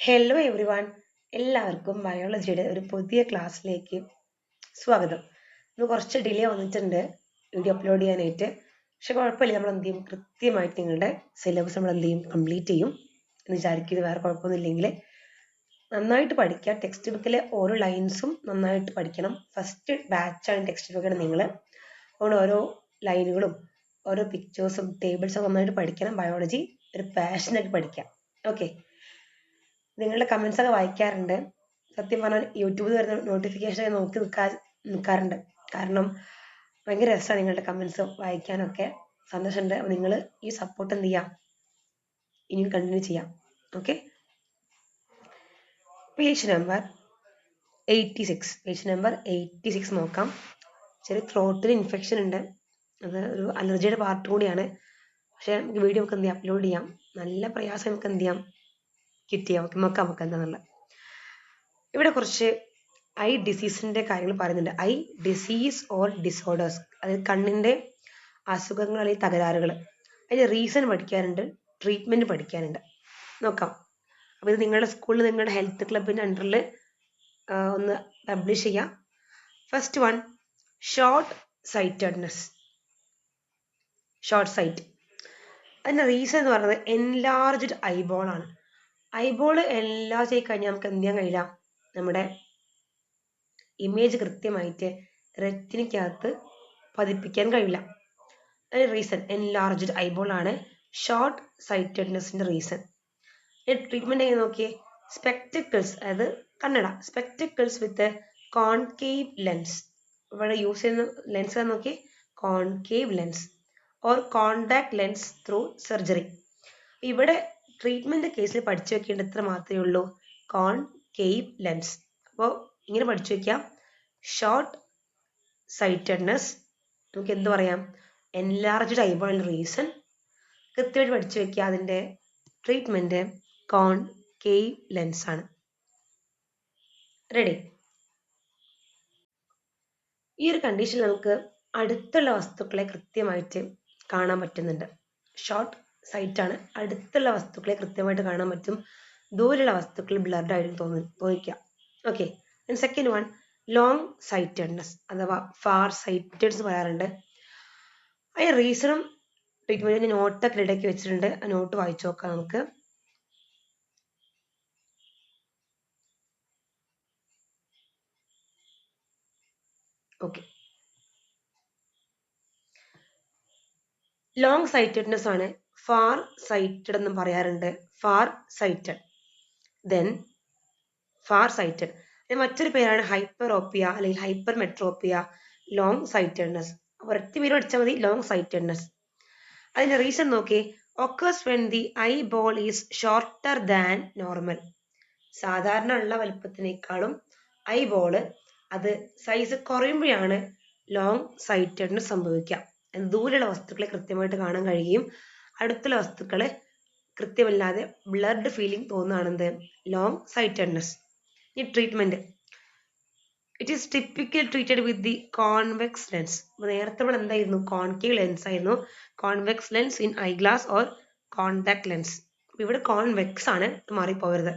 Hello every one എല്ലാവർക്കും ബയോളജിയുടെ ഒരു പുതിയ ക്ലാസ്സിലേക്ക് സ്വാഗതം. ഇന്ന് കുറച്ച് ഡിലേ വന്നിട്ടുണ്ട്. വീഡിയോ അപ്ലോഡ് ചെയ്യാനായിട്ട്. പക്ഷെ കുഴപ്പമില്ല. നമ്മൾ എന്ത് ചെയ്യും? കൃത്യമായിട്ട് നിങ്ങളുടെ സിലബസ് നമ്മൾ എന്ത് ചെയ്യും? കംപ്ലീറ്റ് ചെയ്യും എന്ന് വിചാരിക്കുന്നത് വേറെ കുഴപ്പമൊന്നുമില്ലെങ്കിൽ. നന്നായിട്ട് പഠിക്കുക. ടെക്സ്റ്റ് ബുക്കിലെ ഓരോ ലൈൻസും നന്നായിട്ട് പഠിക്കണം. ഫസ്റ്റ് ബാച്ചാണ് ടെക്സ്റ്റ് ബുക്കാണ് നിങ്ങൾ അതുകൊണ്ട് ഓരോ ലൈനുകളും ഓരോ പിക്ചേഴ്സും ടേബിൾസും നന്നായിട്ട് പഠിക്കണം. ബയോളജി ഒരു പാഷനായിട്ട് പഠിക്കാം ഓക്കെ നിങ്ങളുടെ കമൻസ് ഒക്കെ വായിക്കാറുണ്ട്. സത്യം പറഞ്ഞാൽ യൂട്യൂബിൽ വരുന്ന നോട്ടിഫിക്കേഷൻ നോക്കി നിൽക്കാ നിൽക്കാറുണ്ട് കാരണം ഭയങ്കര രസമാണ് നിങ്ങളുടെ കമൻസ് വായിക്കാനൊക്കെ. സന്തോഷമുണ്ട്. അപ്പോൾ നിങ്ങൾ ഈ സപ്പോർട്ട് എന്ത് ചെയ്യാം? ഇനിയും കണ്ടിന്യൂ ചെയ്യാം. Okay page number eighty six page number eighty six നോക്കാം. ചെറിയ ത്രോട്ടിൽ ഇൻഫെക്ഷൻ ഉണ്ട്. അത് ഒരു അലർജിയുടെ പാർട്ട് കൂടിയാണ്. പക്ഷേ നമുക്ക് വീഡിയോ നമുക്ക് എന്ത് ചെയ്യാം? അപ്ലോഡ് ചെയ്യാം. നല്ല പ്രയാസം നമുക്ക് എന്ത് ചെയ്യാം? നമുക്ക് മക്ക നമുക്ക് എന്താണെന്നുള്ളത് ഇവിടെ കുറച്ച് ഐ ഡിസീസിന്റെ കാര്യങ്ങൾ പറയുന്നുണ്ട്. ഐ ഡിസീസ് ഓർ ഡിസോർഡേഴ്സ് അതായത് കണ്ണിന്റെ അസുഖങ്ങൾ അല്ലെങ്കിൽ തകരാറുകൾ അതിന്റെ റീസൺ പഠിക്കാനുണ്ട് ട്രീറ്റ്മെന്റ് പഠിക്കാനുണ്ട്. നോക്കാം. അപ്പോൾ ഇത് നിങ്ങളുടെ സ്കൂളിൽ നിങ്ങളുടെ ഹെൽത്ത് ക്ലബിന്റെ അണ്ടറിൽ ഒന്ന് പബ്ലിഷ് ചെയ്യാം. First one short sightedness short sight അതിന്റെ റീസൺ എന്ന് പറയുന്നത് എൻലാർജ്ഡ് ഐബോൾ ആണ്. ഐബോൾ എല്ലാം ചെയ്ത് കഴിഞ്ഞാൽ നമുക്ക് എന്ത് ചെയ്യാൻ കഴിയില്ല. നമ്മുടെ ഇമേജ് കൃത്യമായിട്ട് റെറ്റിനിക്കകത്ത് പതിപ്പിക്കാൻ കഴിയില്ല. അതിന് റീസൺ എൻലാർജ്ഡ് ഐബോൾ ആണ്. ഷോർട്ട് സൈറ്റഡ്നെസ്സിന്റെ റീസൺ ട്രീറ്റ്മെന്റ് എങ്ങനെ നോക്കിയേ? സ്പെക്ടിക്കിൾസ് അതായത് കണ്ണട. സ്പെക്ടിക്കിൾസ് വിത്ത് കോൺകേവ് ലെൻസ് ഇവിടെ യൂസ് ചെയ്യുന്ന ലെൻസ് നോക്കിയേ? Concave lens or contact lens through surgery ഇവിടെ ട്രീറ്റ്മെന്റ് കേസിൽ പഠിച്ചു വെക്കേണ്ടത് എത്ര മാത്രമേ ഉള്ളൂ. കോൺ കേവ് ലെൻസ് അപ്പോൾ ഇങ്ങനെ പഠിച്ചു വെക്കാം ഷോർട്ട് സൈറ്റഡ്നെസ് നമുക്ക് എന്ത് പറയാം? എൻലാർജ്ഡ് ഐബോൾ റീസൺ കൃത്യമായിട്ട് പഠിച്ചു വെക്കുക അതിന്റെ ട്രീറ്റ്മെന്റ് കോൺ കേവ് ലെൻസ് ആണ്. റെഡി ഈ ഒരു കണ്ടീഷനിൽ നമുക്ക് അടുത്തുള്ള വസ്തുക്കളെ കൃത്യമായിട്ട് കാണാൻ പറ്റുന്നുണ്ട്. ഷോർട്ട് സൈറ്റ് ആണ്. അടുത്തുള്ള വസ്തുക്കളെ കൃത്യമായിട്ട് കാണാൻ പറ്റും. ദൂരെയുള്ള വസ്തുക്കൾ ബ്ലർഡ് ആയിട്ട് തോന്നി തോന്നിക്കുക. Okay second one long sightedness അഥവാ ഫാർ സൈറ്റഡ്സ് പറയാറുണ്ട്. അതിന് റീസണും ഞാൻ നോട്ടൊക്കെ റെഡിയാക്കി വെച്ചിട്ടുണ്ട്. ആ നോട്ട് വായിച്ചു നോക്കാം നമുക്ക്. ഓക്കെ ലോങ് സൈറ്റഡ്നെസ് ആണ്. ഫാർ സൈറ്റഡ് എന്നും പറയാറുണ്ട്. Far sighted then far sighted മറ്റൊരു പേരാണ് ഹൈപ്പറോപ്പിയ അല്ലെങ്കിൽ ഹൈപ്പർ മെട്രോപ്പിയ ലോങ് സൈറ്റഡ്നെസ് ഒരൊറ്റ പേര് പഠിച്ചാൽ മതി ലോങ് സൈറ്റഡ്നെസ് അതിന്റെ റീസൺ നോക്കി. Occurs when the eye ball is shorter than normal സാധാരണ ഉള്ള വലിപ്പത്തിനേക്കാളും ഐ ബോൾ അത് സൈസ് കുറയുമ്പോഴാണ് ലോങ് സൈറ്റഡിന് സംഭവിക്കുക. ദൂരെയുള്ള വസ്തുക്കളെ കൃത്യമായിട്ട് കാണാൻ കഴിയുകയും അടുത്തുള്ള വസ്തുക്കളെ കൃത്യമല്ലാതെ ബ്ലഡ് ഫീലിംഗ് തോന്നുകയാണെന്ത്? ലോങ് സൈറ്റഡ്നെസ് ഈ treatment it is typical treated with the convex lens നേരത്തെ നമ്മൾ എന്തായിരുന്നു? കോൺകേവ് ലെൻസ് ആയിരുന്നു. Convex lens in eye glass or contact lens ഇവിടെ കോൺവെക്സ് ആണ് മാറിപ്പോകരുത്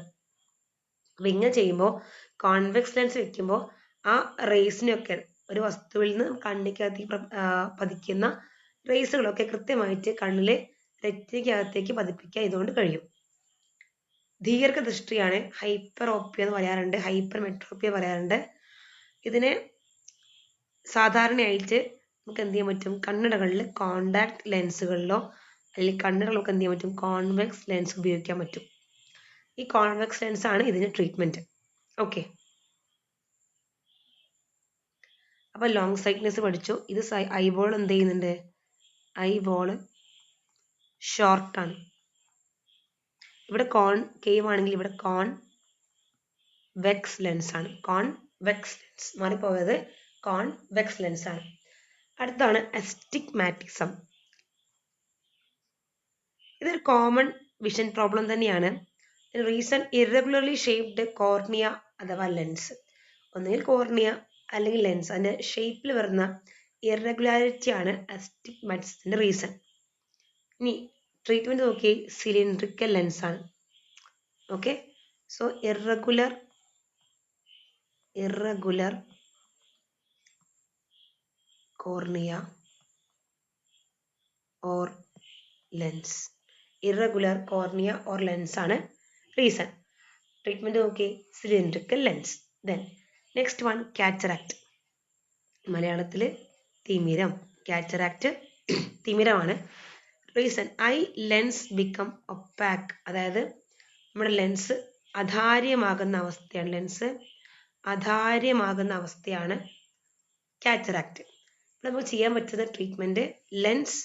അപ്പൊ ചെയ്യുമ്പോൾ കോൺവെക്സ് ലെൻസ് വെക്കുമ്പോൾ ആ റേസിനൊക്കെ ഒരു വസ്തുവിൽ നിന്ന് കണ്ണിക്കകത്തേക്ക് പതിക്കുന്ന റേസുകളൊക്കെ കൃത്യമായിട്ട് കണ്ണിൽ രക്തിക്കകത്തേക്ക് പതിപ്പിക്കാൻ ഇതുകൊണ്ട് കഴിയും. ദീർഘദൃഷ്ടിയാണ് ഹൈപ്പറോപ്പിയ എന്ന് പറയാറുണ്ട്. ഹൈപ്പർ മെട്രോപ്പിയ പറയാറുണ്ട്. ഇതിനെ സാധാരണയായിട്ട് നമുക്ക് എന്ത് ചെയ്യാൻ പറ്റും? കണ്ണടകളിൽ കോണ്ടാക്ട് ലെൻസുകളിലോ അല്ലെങ്കിൽ കണ്ണടകളൊക്കെ എന്ത് ചെയ്യാൻ പറ്റും? കോൺവെക്സ് ലെൻസ് ഉപയോഗിക്കാൻ പറ്റും. ഈ കോൺവെക്സ് ലെൻസ് ആണ് ഇതിന് ട്രീറ്റ്മെന്റ് ഓക്കെ അപ്പൊ ലോങ് സൈറ്റ്നെസ് പഠിച്ചു. ഇത് ഐബോൾ എന്ത് ചെയ്യുന്നുണ്ട്? ഐബോൾ ഷോർട്ടാണ് ഇവിടെ കോൺ കേവ് ആണെങ്കിൽ ഇവിടെ കോൺ വെക്സ് ലെൻസ് ആണ്. കോൺ വെക്സ് ലെൻസ് മാറിപ്പോയത് കോൺ വെക്സ് ലെൻസ് ആണ്. അടുത്താണ് അസ്റ്റിഗ്മാറ്റിസം ഇതൊരു കോമൺ വിഷൻ പ്രോബ്ലം തന്നെയാണ്. റീസൺ ഇറഗുലർലി ഷേപ്ഡ് കോർണിയ അഥവാ ലെൻസ് ഒന്നുകിൽ കോർണിയ അല്ലെങ്കിൽ ലെൻസ് അതിന്റെ ഷേപ്പിൽ വരുന്ന ഇറഗുലാരിറ്റി ആണ് അസ്റ്റിഗ്മാറ്റിസത്തിന്റെ റീസൺ ഇനി ട്രീറ്റ്മെന്റ് നോക്കി സിലിണ്ട്രിക്കൽ ലെൻസ് ആണ്. Okay so irregular irregular cornea or lens irregular cornea or lens ആണ് റീസൺ ട്രീറ്റ്മെന്റ് നോക്കി cylindrical lens then next one cataract മലയാളത്തിൽ തിമിരം. Cataract തിമിരമാണ്. Reason eye lens become opaque അതായത് നമ്മുടെ ലെൻസ് അധാര്യമാകുന്ന അവസ്ഥയാണ്. ലെൻസ് അധാര്യമാകുന്ന അവസ്ഥയാണ് കാറ്ററാക്ട് നമുക്ക് ചെയ്യാൻ പറ്റുന്ന treatment lens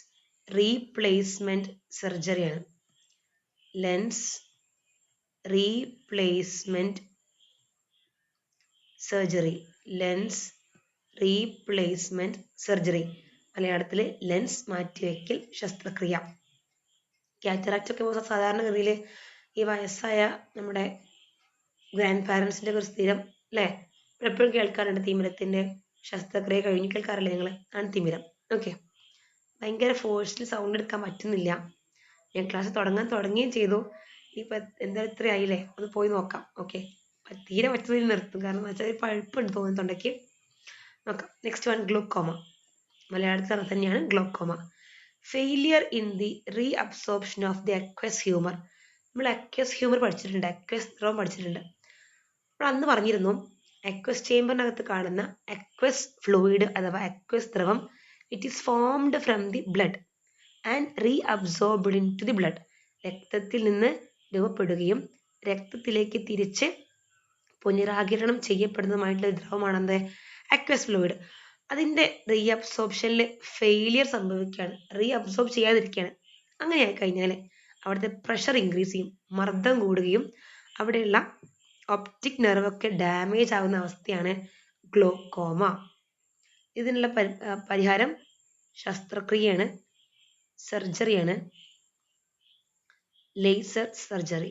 replacement സർജറിയാണ് lens replacement surgery lens replacement surgery മലയാളത്തിൽ ലെൻസ് മാറ്റിവെക്കൽ ശസ്ത്രക്രിയ. കാറ്ററാക്റ്റ് ഒക്കെ സാധാരണഗതിയിൽ ഈ വയസ്സായ നമ്മുടെ ഗ്രാൻഡ് പാരൻസിന്റെ ഒരു സ്ഥിരം അല്ലേ? എപ്പോഴും കേൾക്കാറുണ്ട് തിമിരത്തിന്റെ ശസ്ത്രക്രിയ കഴിഞ്ഞു കേൾക്കാറില്ലേ നിങ്ങൾ ആണ് തിമിരം. ഓക്കെ ഭയങ്കര ഫോഴ്സിൽ സൗണ്ട് എടുക്കാൻ പറ്റുന്നില്ല. ഞാൻ ക്ലാസ് തുടങ്ങാൻ തുടങ്ങുകയും ചെയ്തു. ഇപ്പം എന്താ ഇത്ര ആയില്ലേ? ഒന്ന് പോയി നോക്കാം. ഓക്കെ തീരെ പറ്റുന്നതിൽ നിർത്തും. കാരണം എന്ന് വെച്ചാൽ പഴുപ്പുണ്ട് തോന്നുന്നു തൊണ്ടയ്ക്ക് നോക്കാം. നെക്സ്റ്റ് വൺ ഗ്ലൂക്കോമ മലയാളത്തിൽ തന്നെയാണ് glaucoma failure in the reabsorption of the aqueous humour നമ്മൾ അക്വസ് ഹ്യൂമർ പഠിച്ചിട്ടുണ്ട് അക്വസ് ദ്രവം പഠിച്ചിട്ടുണ്ട്. നമ്മൾ അന്ന് പറഞ്ഞിരുന്നു അക്വസ് ചേംബറിനകത്ത് കാണുന്ന അക്വസ് ഫ്ലൂയിഡ് അഥവാ aqueous ദ്രവം it is formed from the blood and reabsorbed into the blood രക്തത്തിൽ നിന്ന് രൂപപ്പെടുകയും രക്തത്തിലേക്ക് തിരിച്ച് പുനരാകിരണം ചെയ്യപ്പെടുന്നതുമായിട്ടുള്ള ദ്രവമാണെന്ത് അക്വസ് ഫ്ലൂയിഡ് അതിന്റെ റീ അബ്സോർപ്ഷനിൽ ഫെയിലിയർ സംഭവിക്കുകയാണ്. റീ അബ്സോർബ് ചെയ്യാതിരിക്കുകയാണ് അങ്ങനെയായി കഴിഞ്ഞാൽ അവിടുത്തെ പ്രഷർ ഇൻക്രീസ് ചെയ്യും മർദ്ദം കൂടുകയും അവിടെയുള്ള ഒപ്റ്റിക് നെർവൊക്കെ ഡാമേജ് ആകുന്ന അവസ്ഥയാണ് ഗ്ലോക്കോമ ഇതിനുള്ള പരി പരിഹാരം ശസ്ത്രക്രിയയാണ് സർജറിയാണ് ലേസർ സർജറി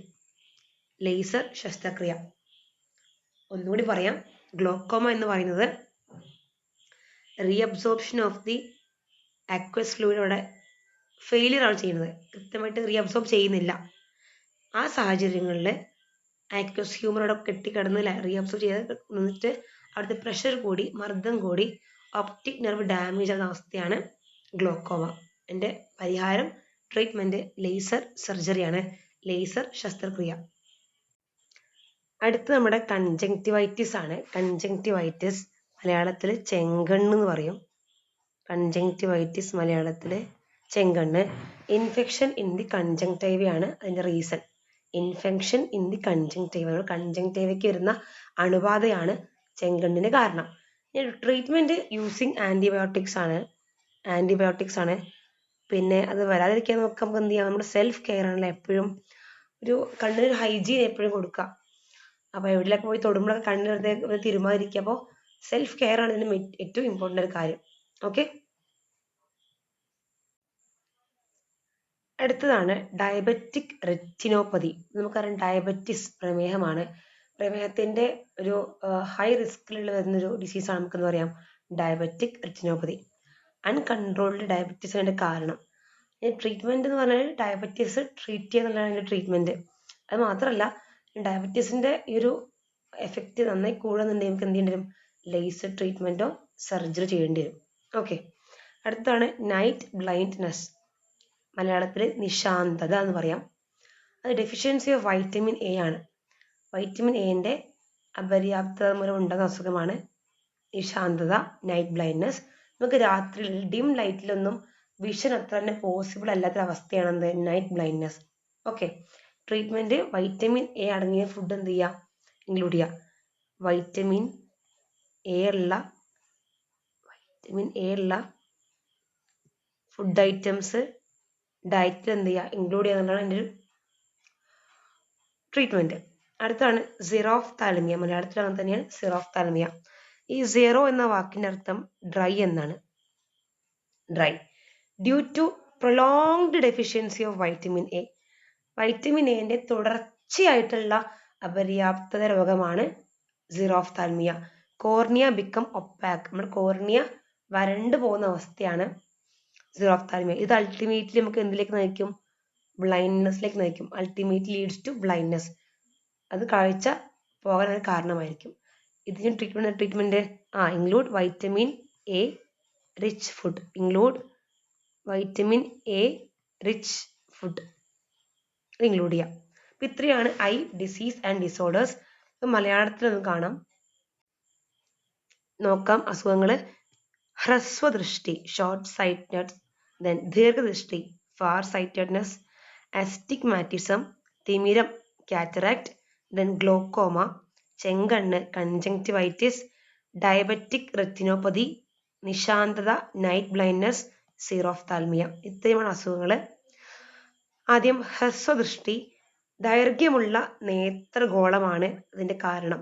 ലേസർ ശസ്ത്രക്രിയ. ഒന്നുകൂടി പറയാം. ഗ്ലോക്കോമ എന്ന് പറയുന്നത് reabsorption of the aqueous fluid അവിടെ ഫെയിലിയർ ആണ് ചെയ്യുന്നത്. കൃത്യമായിട്ട് റീഅബ്സോർബ് ചെയ്യുന്നില്ല. ആ സാഹചര്യങ്ങളിൽ ആക്വസ് ഹ്യൂമർ ഹ്യൂമറോടെ കെട്ടിക്കിടന്ന് റീഅബ്സോർബ് ചെയ്ത് നിന്നിട്ട് അവിടുത്തെ പ്രഷർ കൂടി മർദ്ദം കൂടി ഒപ്റ്റിക് നെർവ് ഡാമേജ് ആകുന്ന അവസ്ഥയാണ് ഗ്ലോക്കോമ എന്റെ പരിഹാരം ട്രീറ്റ്മെന്റ് ലേസർ സർജറിയാണ് ലേസർ ശസ്ത്രക്രിയ. അടുത്ത് നമ്മുടെ കൺജങ്ക്റ്റിവൈറ്റിസ് ആണ്. കൺജങ്ക്റ്റിവൈറ്റിസ് മലയാളത്തിൽ ചെങ്കണ്ണ് എന്ന് പറയും കൺജങ്ക്റ്റിവൈറ്റിസ് മലയാളത്തിൽ ചെങ്കണ്ണ്. ഇൻഫെക്ഷൻ ഇൻ ദി കൺജങ്ക്റ്റൈവയാണ് അതിന്റെ reason infection in the conjunctiva കൺജങ്ക്റ്റൈവയ്ക്ക് വരുന്ന അണുബാധയാണ് ചെങ്കണ്ണിന് കാരണം. ട്രീറ്റ്മെന്റ് യൂസിങ് ആന്റിബയോട്ടിക്സ് ആണ്. ആന്റിബയോട്ടിക്സ് ആണ്. പിന്നെ അത് വരാതിരിക്കാൻ നമുക്ക് നമുക്ക് എന്ത് ചെയ്യാം? നമ്മുടെ സെൽഫ് കെയർ ആണല്ലോ എപ്പോഴും. ഒരു കണ്ണിന് ഹൈജീൻ എപ്പോഴും കൊടുക്കുക. അപ്പോൾ എവിടെയൊക്കെ പോയി തൊടുമ്പോഴൊക്കെ കണ്ണിന് വെറുതെ തിരുമാതിരിക്കുക അപ്പോൾ സെൽഫ് കെയർ ആണ് ഇതിന് ഏറ്റവും ഇമ്പോർട്ടന്റ് ഒരു കാര്യം. ഓക്കെ അടുത്തതാണ് ഡയബറ്റിക് റെറ്റിനോപ്പതി നമുക്കറിയാം ഡയബറ്റിസ് പ്രമേഹമാണ്. പ്രമേഹത്തിന്റെ ഒരു ഹൈ റിസ്കിലുള്ള വരുന്നൊരു ഡിസീസാണ് നമുക്ക് എന്ന് പറയാം? ഡയബറ്റിക് റെറ്റിനോപ്പതി അൺകൺട്രോൾഡ് ഡയബറ്റീസ് അതിന്റെ കാരണം. ട്രീറ്റ്മെന്റ് എന്ന് പറഞ്ഞാൽ ഡയബറ്റീസ് ട്രീറ്റ് ചെയ്യുക അതിന്റെ ട്രീറ്റ്മെന്റ് അത് മാത്രമല്ല ഡയബറ്റീസിന്റെ ഈ ഒരു എഫക്റ്റ് നന്നായി കൂടുന്നുണ്ടെങ്കിൽ നമുക്ക് എന്ത് ചെയ്യേണ്ടി വരും? ലേസർ ട്രീറ്റ്മെന്റോ സർജറി ചെയ്യേണ്ടി വരും. ഓക്കെ അടുത്താണ് നൈറ്റ് ബ്ലൈൻഡ്നെസ് മലയാളത്തിൽ നിശാന്തത എന്ന് പറയാം. അത് ഡെഫിഷ്യൻസി ഓഫ് വൈറ്റമിൻ എ ആണ്. വൈറ്റമിൻ എന്റെ അപര്യാപ്തത മൂലം ഉണ്ടെന്ന അസുഖമാണ് നിശാന്തത നൈറ്റ് ബ്ലൈൻഡ്നെസ് നമുക്ക് രാത്രിയിൽ ഡിം ലൈറ്റിലൊന്നും വിഷൻ അത്ര തന്നെ പോസിബിൾ അല്ലാത്ത അവസ്ഥയാണ് എന്ത്? Night blindness okay treatment vitamin A അടങ്ങിയ ഫുഡ് എന്ത് ചെയ്യുക ഇൻക്ലൂഡ് ചെയ്യുക വൈറ്റമിൻ എ ഉള്ള വൈറ്റമിൻ എ ഉള്ള ഫുഡ് ഐറ്റംസ് ഡയറ്റിൽ എന്ത് ചെയ്യുക ഇൻക്ലൂഡ് ചെയ്യുക എന്നുള്ളതാണ് എന്റെ ഒരു ട്രീറ്റ്മെന്റ് അടുത്താണ് സിറോഫ് താലമിയ മലയാളത്തിൽ അങ്ങനെ തന്നെയാണ് സിറോഫ് താലമിയ ഈ സീറോ എന്ന വാക്കിന്റെ അർത്ഥം ഡ്രൈ എന്നാണ്. Dry due to prolonged deficiency of vitamin A vitamin എന്റെ തുടർച്ചയായിട്ടുള്ള അപര്യാപ്തത രോഗമാണ് xerophthalmia cornea become opaque നമ്മുടെ കോർണിയ വരണ്ടു പോകുന്ന അവസ്ഥയാണ് സീറോഫ് താൽമിയ ഇത് അൾട്ടിമേറ്റ്ലി നമുക്ക് എന്തിലേക്ക് നയിക്കും? ബ്ലൈൻഡ്നെസ്സിലേക്ക് നയിക്കും. അൾട്ടിമേറ്റ്ലി ലീഡ്സ് ടു ബ്ലൈൻഡ്നെസ് അത് കാഴ്ച പോകാൻ ഒരു കാരണമായിരിക്കും. ഇതിന് ട്രീറ്റ്മെന്റ് ട്രീറ്റ്മെന്റ് ആ include vitamin A rich food include vitamin A rich food include ചെയ്യാം. ഇത്രയാണ് ഐ ഡിസീസ് ആൻഡ് ഡിസോർഡേഴ്സ് മലയാളത്തിൽ ഒന്ന് കാണാം. നോക്കാം. അസുഖങ്ങൾ ഹ്രസ്വദൃഷ്ടി ഷോർട്ട് സൈറ്റഡ് ദെൻ ദീർഘദൃഷ്ടി ഫാർ സൈറ്റഡ്നെസ് അസ്റ്റിഗ്മാറ്റിസം തിമിരം കാറ്ററാക്ട് ദെൻ ഗ്ലോക്കോമ ചെങ്കണ്ണ് കൺജങ്ക്റ്റിവൈറ്റിസ് ഡയബറ്റിക് റെറ്റിനോപ്പതി നിശാന്തത നൈറ്റ് ബ്ലൈൻഡ്നെസ് സീറോഫ്താൽമിയ ഇത്രയുമാണ് അസുഖങ്ങൾ ആദ്യം ഹ്രസ്വദൃഷ്ടി ദൈർഘ്യമുള്ള നേത്രഗോളമാണ് അതിന്റെ കാരണം.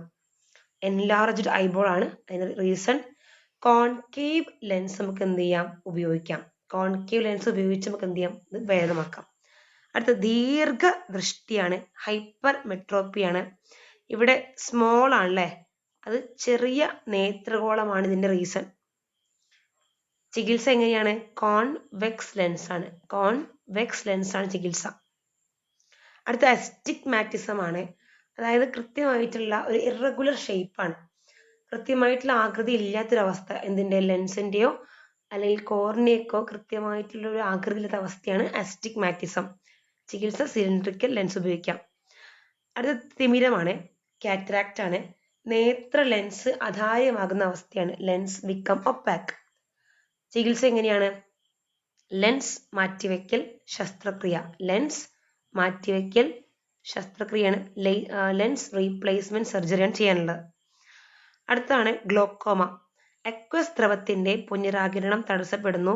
എൻലാർജ്ഡ് ഐബോൾ ആണ്. അതിന് റീസൺ കോൺകേവ് ലെൻസ് നമുക്ക് എന്ത് ചെയ്യാം? ഉപയോഗിക്കാം. കോൺകേവ് ലെൻസ് ഉപയോഗിച്ച് നമുക്ക് എന്ത് ചെയ്യാം? ഇത് ഭേദമാക്കാം അടുത്ത ദീർഘ ദൃഷ്ടിയാണ്. ഹൈപ്പർ മെട്രോപ്പിയാണ് ഇവിടെ സ്മോൾ ആണല്ലേ? അത് ചെറിയ നേത്രഗോളമാണ് ഇതിന്റെ റീസൺ ചികിത്സ എങ്ങനെയാണ്? കോൺവെക്സ് ലെൻസ് ആണ്. കോൺവെക്സ് ലെൻസ് ആണ് ചികിത്സ. അടുത്ത അസ്റ്റിഗ്മാറ്റിസം ആണ്. അതായത് കൃത്യമായിട്ടുള്ള ഒരു ഇറഗുലർ ആണ്. കൃത്യമായിട്ടുള്ള ആകൃതി ഇല്ലാത്തൊരവസ്ഥ എന്തിന്റെ? ലെൻസിന്റെയോ അല്ലെങ്കിൽ കോർണിയക്കോ കൃത്യമായിട്ടുള്ള ഒരു ആകൃതി ഇല്ലാത്ത അവസ്ഥയാണ് അസ്റ്റിഗ്മാറ്റിസം ചികിത്സ സിലിണ്ടറിക്കൽ ലെൻസ് ഉപയോഗിക്കാം. അടുത്ത തിമിരമാണ് കാറ്ററാക്റ്റ് ആണ്. നേത്ര ലെൻസ് അധാര്യമാകുന്ന അവസ്ഥയാണ്. ലെൻസ് ബിക്കം ഒപ്പാക്ക് ചികിത്സ എങ്ങനെയാണ്? ലെൻസ് മാറ്റിവെക്കൽ ശസ്ത്രക്രിയ. ലെൻസ് മാറ്റിവെക്കൽ ശസ്ത്രക്രിയയാണ് ലെൻസ് റീപ്ലേസ്മെന്റ് സർജറിയാണ് ചെയ്യാനുള്ളത്. അടുത്താണ് ഗ്ലോക്കോമ അക്വസ് ദ്രവത്തിന്റെ പുനരാകിരണം തടസ്സപ്പെടുന്നു.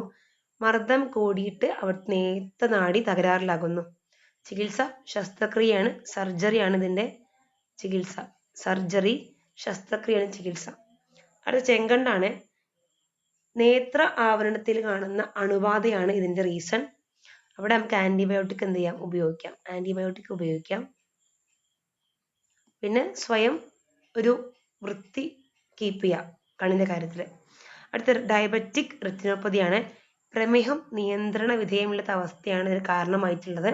മർദ്ദം കൂടിയിട്ട് അവർ നേത്ത നാടി തകരാറിലാകുന്നു. ചികിത്സ ശസ്ത്രക്രിയയാണ് സർജറിയാണ് ഇതിന്റെ ചികിത്സ. സർജറി ശസ്ത്രക്രിയയാണ് ചികിത്സ. അടുത്ത ചെങ്കണ്ടാണ്. നേത്ര ആവരണത്തിൽ കാണുന്ന അണുബാധയാണ് ഇതിന്റെ റീസൺ അവിടെ നമുക്ക് ആന്റിബയോട്ടിക് എന്ത് ചെയ്യാം? ഉപയോഗിക്കാം. ആന്റിബയോട്ടിക് ഉപയോഗിക്കാം. പിന്നെ സ്വയം ഒരു വൃത്തി കീപ്പ് ചെയ്യാം കണ്ണിന്റെ കാര്യത്തിൽ അടുത്ത ഡയബറ്റിക് റെറ്റിനോപ്പതിയാണ് പ്രമേഹം നിയന്ത്രണ വിധേയമില്ലാത്ത അവസ്ഥയാണ് ഇതിന് കാരണമായിട്ടുള്ളത്.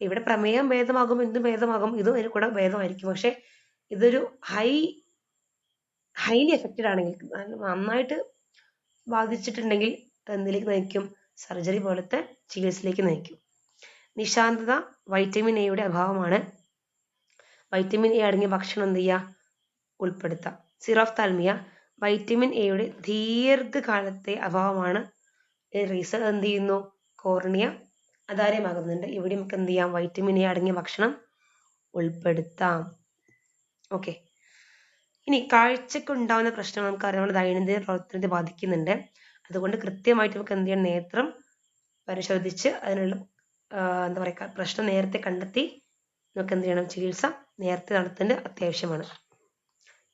ഇവിടെ പ്രമേഹം ഭേദമാകും എന്തും ഭേദമാകും ഇതും അതിന് കൂടെ ഭേദമായിരിക്കും. പക്ഷെ ഇതൊരു ഹൈ ഹൈലി എഫക്റ്റഡ് ആണെങ്കിൽ നന്നായിട്ട് ബാധിച്ചിട്ടുണ്ടെങ്കിൽ എന്തിലേക്ക് നയിക്കും? സർജറി പോലത്തെ ചികിത്സയിലേക്ക് നയിക്കും. നിശാന്തത വൈറ്റമിൻ എയുടെ അഭാവമാണ്. വൈറ്റമിൻ എ അടങ്ങിയ ഭക്ഷണം എന്ത് ചെയ്യുക? ഉൾപ്പെടുത്താം. സിറോഫ്താൽമിയ വൈറ്റമിൻ എയുടെ ദീർഘകാലത്തെ അഭാവമാണ്. റീസൺ എന്ത് ചെയ്യുന്നു? കോർണിയ അധാര്യമാകുന്നുണ്ട് ഇവിടെ നമുക്ക് എന്ത് ചെയ്യാം? വൈറ്റമിൻ എ അടങ്ങിയ ഭക്ഷണം ഉൾപ്പെടുത്താം. ഓക്കെ ഇനി കാഴ്ചക്ക് ഉണ്ടാവുന്ന പ്രശ്നങ്ങൾ നമുക്ക് നമ്മുടെ ദൈനംദിന പ്രവർത്തനത്തെ ബാധിക്കുന്നുണ്ട്. അതുകൊണ്ട് കൃത്യമായിട്ട് നമുക്ക് എന്ത് ചെയ്യണം? നേത്രം പരിശോധിച്ച് അതിനുള്ള എന്താ പറയുക പ്രശ്നം നേരത്തെ കണ്ടെത്തി നമുക്ക് എന്ത് ചെയ്യണം? ചികിത്സ നേരത്തെ നടത്തേണ്ടത് അത്യാവശ്യമാണ്.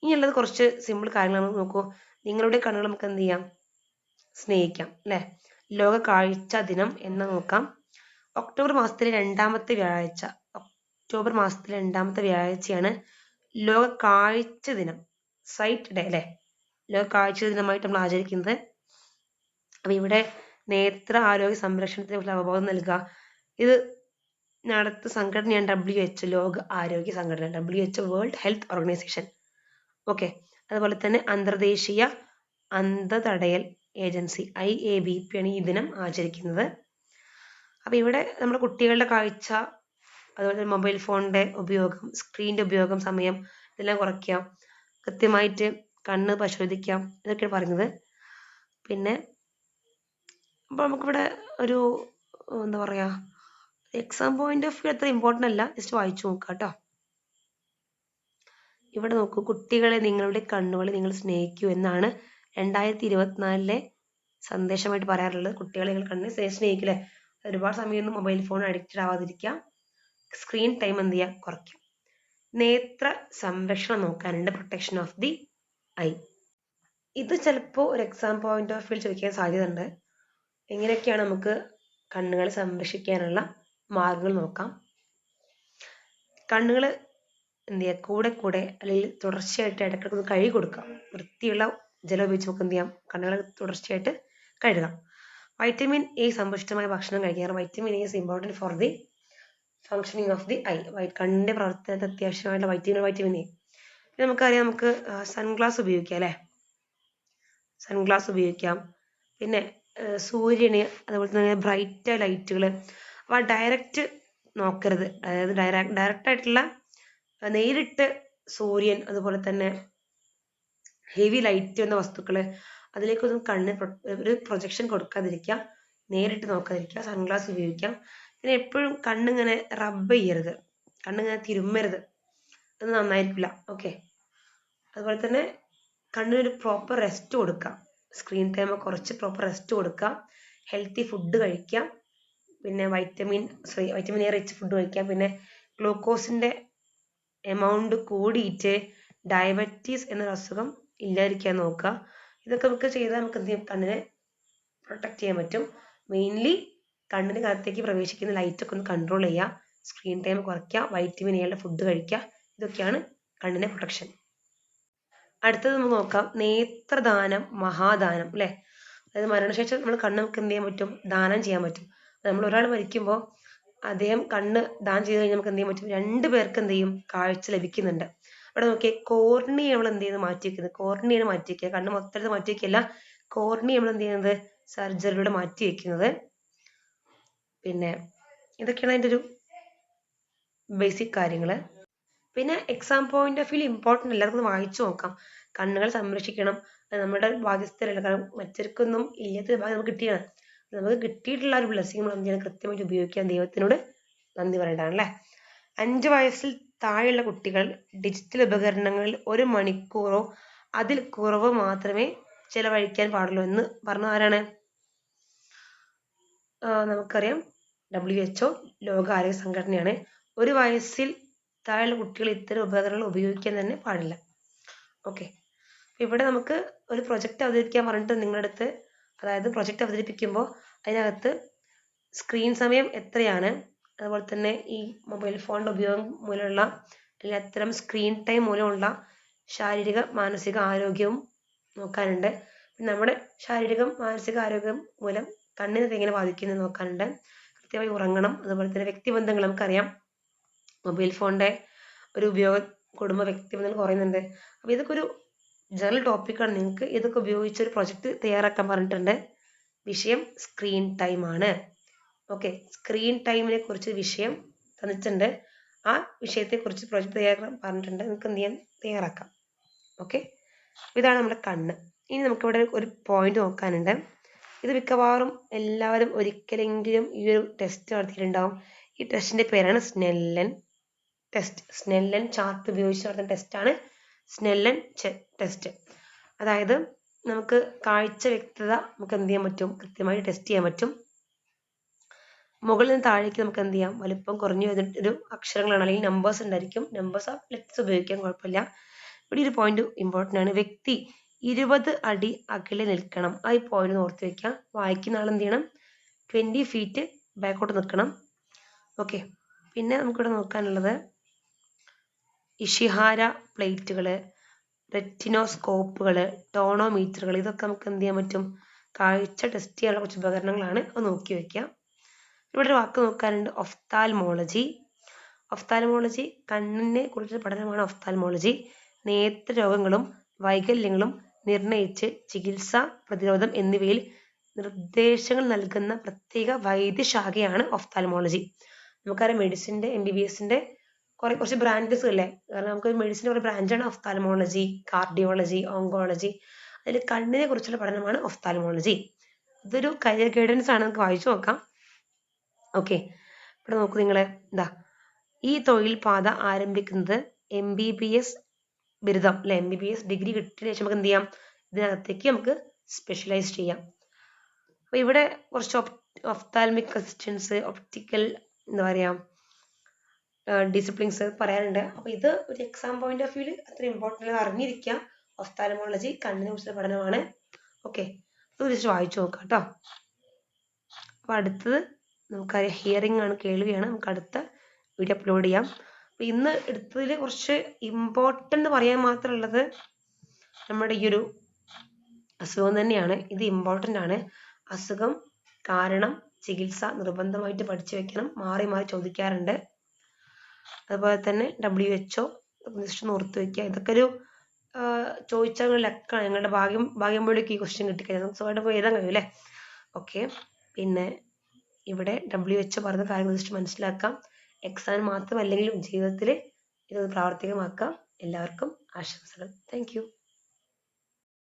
ഇനിയുള്ളത് കുറച്ച് സിമ്പിൾ കാര്യങ്ങളാണ് നോക്കൂ. നിങ്ങളുടെ കണ്ണുകൾ നമുക്ക് എന്ത് ചെയ്യാം? സ്നേഹിക്കാം അല്ലെ? ലോക കാഴ്ച ദിനം എന്ന് നോക്കാം. ഒക്ടോബർ മാസത്തിലെ രണ്ടാമത്തെ വ്യാഴാഴ്ച. ഒക്ടോബർ മാസത്തിലെ രണ്ടാമത്തെ വ്യാഴാഴ്ചയാണ് ലോക കാഴ്ച ദിനം. സൈറ്റ് ഡേ അല്ലെ? ലോക കാഴ്ച ദിനമായിട്ട് നമ്മൾ ആചരിക്കുന്നത് അപ്പൊ ഇവിടെ നേത്ര ആരോഗ്യ സംരക്ഷണത്തിനെ കുറിച്ച് അവബോധം നൽകുക. ഇത് നടത്ത സംഘടനയാണ് ഡബ്ല്യു എച്ച് ലോക ആരോഗ്യ സംഘടന W H world health organization okay അതുപോലെ തന്നെ അന്തർദേശീയ അന്ധതടയൽ agency I A B P ആണ് ഈ ദിനം ആചരിക്കുന്നത്. അപ്പോൾ ഇവിടെ നമ്മുടെ കുട്ടികളുടെ കാഴ്ച അതുപോലെ തന്നെ മൊബൈൽ ഫോണിന്റെ ഉപയോഗം സ്ക്രീനിന്റെ ഉപയോഗം സമയം ഇതെല്ലാം കുറയ്ക്കാം. കൃത്യമായിട്ട് കണ്ണ് പരിശോധിക്കാം. ഇതൊക്കെയാണ് പറയുന്നത് പിന്നെ അപ്പോൾ നമുക്കിവിടെ ഒരു എന്താ പറയാ എക്സാം പോയിന്റ് ഓഫ് വ്യൂ അത്ര ഇമ്പോർട്ടന്റ് അല്ല. ജസ്റ്റ് വായിച്ചു നോക്കുക കേട്ടോ ഇവിടെ നോക്കൂ കുട്ടികളെ നിങ്ങളുടെ കണ്ണുകളെ നിങ്ങൾ സ്നേഹിക്കൂ എന്നാണ് രണ്ടായിരത്തി ഇരുപത്തിനാലിലെ സന്ദേശമായിട്ട് പറയാറുള്ളത്. കുട്ടികളെ നിങ്ങൾ കണ്ണിനെ സ്നേഹിക്കില്ലേ? ഒരുപാട് സമയം മൊബൈൽ ഫോൺ അഡിക്റ്റഡ് ആവാതിരിക്കാം സ്ക്രീൻ ടൈം എന്ത് ചെയ്യുക? കുറയ്ക്കും നേത്ര സംരക്ഷണം നോക്കാനുണ്ട്. പ്രൊട്ടക്ഷൻ ഓഫ് ദി ഐ ഇത് ചിലപ്പോൾ ഒരു എക്സാം പോയിന്റ് ഓഫ് വ്യൂ ചോദിക്കാൻ സാധ്യതയുണ്ട്. എങ്ങനെയൊക്കെയാണ് നമുക്ക് കണ്ണുകളെ സംരക്ഷിക്കാനുള്ള മാർഗങ്ങൾ നോക്കാം. കണ്ണുകൾ എന്ത് ചെയ്യുക കൂടെ കൂടെ അല്ലെങ്കിൽ തുടർച്ചയായിട്ട് ഇടയ്ക്കിടയ്ക്ക് ഒന്ന് കഴുകി കൊടുക്കാം വൃത്തിയുള്ള ജലം ഉപയോഗിച്ച് നമുക്ക് എന്ത് ചെയ്യാം? കണ്ണുകൾ തുടർച്ചയായിട്ട് കഴുകാം വൈറ്റമിൻ എ സമ്പുഷ്ടമായ ഭക്ഷണം കഴിക്കുക vitamin A is important for the functioning of the eye കണ്ണിന്റെ പ്രവർത്തനത്തിന് അത്യാവശ്യമായിട്ടുള്ള വൈറ്റമിൻ വൈറ്റമിൻ എ പിന്നെ നമുക്കറിയാം നമുക്ക് സൺഗ്ലാസ് ഉപയോഗിക്കാം അല്ലേ? സൺഗ്ലാസ് ഉപയോഗിക്കാം. പിന്നെ സൂര്യന് അതുപോലെ തന്നെ ബ്രൈറ്റ് ലൈറ്റുകൾ അവ ഡയറക്റ്റ് നോക്കരുത്. അതായത് ഡയറക്റ്റ് ഡയറക്റ്റ് ആയിട്ടുള്ള നേരിട്ട് സൂര്യൻ അതുപോലെ തന്നെ ഹെവി ലൈറ്റ് എന്ന വസ്തുക്കൾ അതിലേക്കൊന്നും കണ്ണ് ഒരു പ്രൊജക്ഷൻ കൊടുക്കാതിരിക്കുക. നേരിട്ട് നോക്കാതിരിക്കുക. സൺഗ്ലാസ് ഉപയോഗിക്കാം പിന്നെ എപ്പോഴും കണ്ണിങ്ങനെ റബ്ബ് ചെയ്യരുത്. കണ്ണിങ്ങനെ തിരുമ്മരുത്. അത് നന്നായിരിക്കില്ല. ഓക്കെ അതുപോലെ തന്നെ കണ്ണിനൊരു പ്രോപ്പർ റെസ്റ്റ് കൊടുക്കുക. സ്ക്രീൻ ടൈം കുറച്ച് പ്രോപ്പർ റെസ്റ്റ് കൊടുക്കുക ഹെൽത്തി ഫുഡ് കഴിക്കുക പിന്നെ vitamin sorry vitamin A rich food കഴിക്കുക പിന്നെ ഗ്ലൂക്കോസിന്റെ എമൗണ്ട് കൂടിയിട്ട് ഡയബറ്റീസ് എന്നൊരു അസുഖം ഇല്ലാതിരിക്കാൻ നോക്കുക. ഇതൊക്കെ നമുക്ക് ചെയ്താൽ നമുക്ക് എന്ത് കണ്ണിനെ പ്രൊട്ടക്റ്റ് ചെയ്യാൻ പറ്റും. മെയിൻലി കണ്ണിന് കാലത്തേക്ക് പ്രവേശിക്കുന്ന ലൈറ്റൊക്കെ ഒന്ന് കൺട്രോൾ ചെയ്യുക. സ്ക്രീൻ ടൈം കുറയ്ക്കുക. വൈറ്റമിൻ എയുടെ ഫുഡ് കഴിക്കുക. ഇതൊക്കെയാണ് കണ്ണിന്റെ പ്രൊട്ടക്ഷൻ അടുത്തത് നമുക്ക് നോക്കാം. നേത്രദാനം മഹാദാനം അല്ലേ? അതായത് മരണശേഷം നമ്മൾ കണ്ണ് നമുക്ക് എന്ത് ചെയ്യാൻ പറ്റും? ദാനം ചെയ്യാൻ പറ്റും. നമ്മൾ ഒരാൾ മരിക്കുമ്പോൾ അദ്ദേഹം കണ്ണ് ദാനം ചെയ്ത് കഴിഞ്ഞാൽ നമുക്ക് എന്ത് ചെയ്യാൻ പറ്റും? രണ്ട് പേർക്ക് എന്ത് ചെയ്യും? കാഴ്ച ലഭിക്കുന്നുണ്ട്. അവിടെ നോക്കിയേ കോർണി നമ്മൾ എന്ത് ചെയ്യുന്നത് മാറ്റി വെക്കുന്നത് കോർണിയാണ് മാറ്റി വെക്കുക. കണ്ണ് മൊത്തത്തിൽ മാറ്റി വെക്കില്ല കോർണി നമ്മൾ എന്ത് ചെയ്യുന്നത്? സർജറിയിലൂടെ മാറ്റി വെക്കുന്നത്. പിന്നെ ഇതൊക്കെയാണ് അതിന്റെ ഒരു ബേസിക് കാര്യങ്ങൾ പിന്നെ exam point of view important എല്ലാവർക്കും വായിച്ചു നോക്കാം. കണ്ണുകൾ സംരക്ഷിക്കണം. നമ്മുടെ ബാധ്യസ്ഥരല്ല. കാരണം മറ്റൊരുക്കൊന്നും ഇല്ലാത്ത ഭാഗം നമുക്ക് കിട്ടിയാണ് നമുക്ക് കിട്ടിയിട്ടുള്ള ഒരു ബ്ലെസ്സിങ് നമ്മൾ കൃത്യമായിട്ട് ഉപയോഗിക്കാൻ ദൈവത്തിനോട് നന്ദി പറയേണ്ടതാണ് അല്ലേ? അഞ്ച് വയസ്സിൽ താഴെയുള്ള കുട്ടികൾ ഡിജിറ്റൽ ഉപകരണങ്ങളിൽ ഒരു മണിക്കൂറോ അതിൽ കുറവോ മാത്രമേ ചിലവഴിക്കാൻ പാടുള്ളൂ എന്ന് പറഞ്ഞ ആരാണ്? നമുക്കറിയാം. ഡബ്ല്യു എച്ച് ഒ ലോകാരോഗ്യ സംഘടനയാണ്. ഒരു വയസ്സിൽ താഴെയുള്ള കുട്ടികൾ ഇത്തരം ഉപകരണങ്ങൾ ഉപയോഗിക്കാൻ തന്നെ പാടില്ല. ഓക്കെ ഇവിടെ നമുക്ക് ഒരു പ്രൊജക്റ്റ് അവതരിപ്പിക്കാൻ പറഞ്ഞിട്ട് നിങ്ങളുടെ അടുത്ത് അതായത് പ്രൊജക്റ്റ് അവതരിപ്പിക്കുമ്പോൾ അതിനകത്ത് സ്ക്രീൻ സമയം എത്രയാണ്? അതുപോലെ തന്നെ ഈ മൊബൈൽ ഫോണിന്റെ ഉപയോഗം മൂലമുള്ള അല്ലെങ്കിൽ അത്തരം സ്ക്രീൻ ടൈം മൂലമുള്ള ശാരീരിക മാനസിക ആരോഗ്യവും നോക്കാനുണ്ട്. നമ്മുടെ ശാരീരിക മാനസിക ആരോഗ്യം മൂലം കണ്ണിനെ എങ്ങനെ ബാധിക്കുന്നത് നോക്കാനുണ്ട്. കൃത്യമായി ഉറങ്ങണം. അതുപോലെ തന്നെ വ്യക്തിബന്ധങ്ങൾ നമുക്കറിയാം. മൊബൈൽ ഫോണിന്റെ ഒരു ഉപയോഗം കുടുംബ വ്യക്തിബന്ധങ്ങൾ കുറയുന്നുണ്ട്. അപ്പോൾ ഇതൊക്കെ ഒരു ജനറൽ ടോപ്പിക്കാണ് നിങ്ങൾക്ക് ഇതൊക്കെ ഉപയോഗിച്ച് ഒരു പ്രൊജക്റ്റ് തയ്യാറാക്കാൻ പറഞ്ഞിട്ടുണ്ട്. വിഷയം സ്ക്രീൻ ടൈം ആണ്. ഓക്കെ സ്ക്രീൻ ടൈമിനെ കുറിച്ച് വിഷയം തന്നിട്ടുണ്ട്. ആ വിഷയത്തെക്കുറിച്ച് പ്രൊജക്റ്റ് തയ്യാറാക്കാൻ പറഞ്ഞിട്ടുണ്ട്. നിങ്ങൾക്ക് എന്ത് ചെയ്യാൻ തയ്യാറാക്കാം. ഓക്കെ ഇതാണ് നമ്മുടെ കണ്ണ്. ഇനി നമുക്കിവിടെ ഒരു പോയിന്റ് നോക്കാനുണ്ട്. ഇത് മിക്കവാറും എല്ലാവരും ഒരിക്കലെങ്കിലും ഈ ഒരു ടെസ്റ്റ് നടത്തിയിട്ടുണ്ടാവും. ഈ ടെസ്റ്റിന്റെ പേരാണ് സ്നെല്ലൻ ടെസ്റ്റ് സ്നെല്ലൻ ചാർട്ട് ഉപയോഗിച്ച് നടത്തുന്ന ടെസ്റ്റാണ് സ്നെല്ലൻ ടെസ്റ്റ് അതായത് നമുക്ക് കാഴ്ച വ്യക്തത നമുക്ക് എന്ത് ചെയ്യാൻ പറ്റും? കൃത്യമായി ടെസ്റ്റ് ചെയ്യാൻ പറ്റും. മുകളിൽ നിന്ന് താഴേക്ക് നമുക്ക് എന്ത് ചെയ്യാം? വലുപ്പം കുറഞ്ഞു ഒരു അക്ഷരങ്ങളാണ്. അല്ലെങ്കിൽ നമ്പേഴ്സ് ഉണ്ടായിരിക്കും. നമ്പേഴ്സ് ഓഫ് ലെറ്റ്സ് ഉപയോഗിക്കാൻ കുഴപ്പമില്ല. ഇവിടെ ഒരു പോയിന്റ് ഇമ്പോർട്ടന്റ് ആണ്. വ്യക്തി ഇരുപത് അടി അകലെ നിൽക്കണം. ആ ഈ പോയിന്റ് ഓർത്ത് വെക്കാം വായിക്കുന്ന ആൾ എന്ത് ചെയ്യണം? ട്വന്റി ഫീറ്റ് ബാക്കോട്ട് നിൽക്കണം. ഓക്കെ പിന്നെ നമുക്കിവിടെ നോക്കാനുള്ളത് ഇഷിഹാര പ്ലേറ്റുകൾ റെറ്റിനോസ്കോപ്പുകൾ ടോണോമീറ്ററുകൾ ഇതൊക്കെ നമുക്ക് എന്ത് ചെയ്യാൻ പറ്റും? കാഴ്ച ടെസ്റ്റ് ചെയ്യാനുള്ള കുറച്ച് ഉപകരണങ്ങളാണ് അത് നോക്കി വയ്ക്കാം ഇവിടെ ഒരു വാക്ക് നോക്കാനുണ്ട് ഒഫ്താൽമോളജി ഒഫ്താൽമോളജി കണ്ണിനെ കുറിച്ചുള്ള പഠനമാണ് ഒഫ്താൽമോളജി നേത്രരോഗങ്ങളും വൈകല്യങ്ങളും നിർണയിച്ച് ചികിത്സ പ്രതിരോധം എന്നിവയിൽ നിർദ്ദേശങ്ങൾ നൽകുന്ന പ്രത്യേക വൈദ്യശാഖയാണ് ഒഫ്താൽമോളജി നമുക്കറിയാം മെഡിസിന്റെ എം ബി ബി എസിന്റെ കുറെ കുറച്ച് ബ്രാഞ്ചസ് ഇല്ലേ? കാരണം നമുക്ക് മെഡിസിന്റെ കുറേ ബ്രാഞ്ചാണ് ഒഫ്താൽമോളജി കാർഡിയോളജി ഓങ്കോളജി അതിൽ കണ്ണിനെ കുറിച്ചുള്ള പഠനമാണ് ഒഫ്താൽമോളജി ഇതൊരു കരിയർ ഗൈഡൻസ് ആണ്. നമുക്ക് വായിച്ചു നോക്കാം. ഓക്കെ ഇവിടെ നോക്കൂ നിങ്ങൾ എന്താ ഈ തൊഴിൽ പാത ആരംഭിക്കുന്നത് എം ബി ബി എസ് ബിരുദം അല്ലെ? M B B S degree കിട്ടിയ ശേഷം നമുക്ക് എന്ത് ചെയ്യാം? ഇതിനകത്തേക്ക് നമുക്ക് സ്പെഷ്യലൈസ് ചെയ്യാം. അപ്പോൾ ഇവിടെ കുറച്ച് ഒഫ്താൽമിക് അസിസ്റ്റൻസ് ഒപ്റ്റിക്കൽ എന്താ പറയുക ഡിസിപ്ലിൻസ് പറയാനുണ്ട് അപ്പോൾ ഇത് ഒരു എക്സാം പോയിന്റ് ഓഫ് വ്യൂൽ അത്ര ഇമ്പോർട്ടന്റ് അറിഞ്ഞിരിക്കുക ഒഫ്താലമോളജി കണ്ണിനെ കുറിച്ചുള്ള പഠനമാണ്. ഓക്കെ ജസ്റ്റ് വായിച്ചു നോക്കാം കേട്ടോ. അപ്പോൾ അടുത്തത് നമുക്കറിയാം. ഹിയറിംഗ് ആണ് കേൾവിയാണ്. നമുക്ക് അടുത്ത വീഡിയോ അപ്ലോഡ് ചെയ്യാം. അപ്പോൾ ഇന്ന് എടുത്തതിൽ കുറച്ച് ഇമ്പോർട്ടന്റ് പറയാൻ മാത്രമുള്ളത് നമ്മുടെ ഈ ഒരു അസുഖം തന്നെയാണ്. ഇത് ഇമ്പോർട്ടന്റ് ആണ്. അസുഖം കാരണം ചികിത്സ നിർബന്ധമായിട്ട് പഠിച്ചു വെക്കണം. മാറി മാറി ചോദിക്കാറുണ്ട്. അതുപോലെ തന്നെ ഡബ്ല്യു എച്ച് ഒ ജസ്റ്റ് ഓർത്ത് വെക്കുക. ഇതൊക്കെ ഒരു ചോദിച്ചാൽ ലക്കാണ്. ഞങ്ങളുടെ ഭാഗ്യം ഭാഗ്യം പോലെയൊക്കെ ഈ ക്വസ്റ്റ്യൻ കിട്ടിക്കഴിഞ്ഞാൽ നമുക്ക് സ്വന്തമായിട്ട് എഴുതാൻ കഴിയും അല്ലേ? ഓക്കെ പിന്നെ ഇവിടെ ഡബ്ല്യു എച്ച് പറഞ്ഞ കാര്യങ്ങൾ ജസ്റ്റ് മനസ്സിലാക്കാം. എക്സാം മാത്രമല്ലെങ്കിലും ജീവിതത്തിൽ ഇത് പ്രാവർത്തികമാക്കാം. എല്ലാവർക്കും ആശംസകൾ. താങ്ക്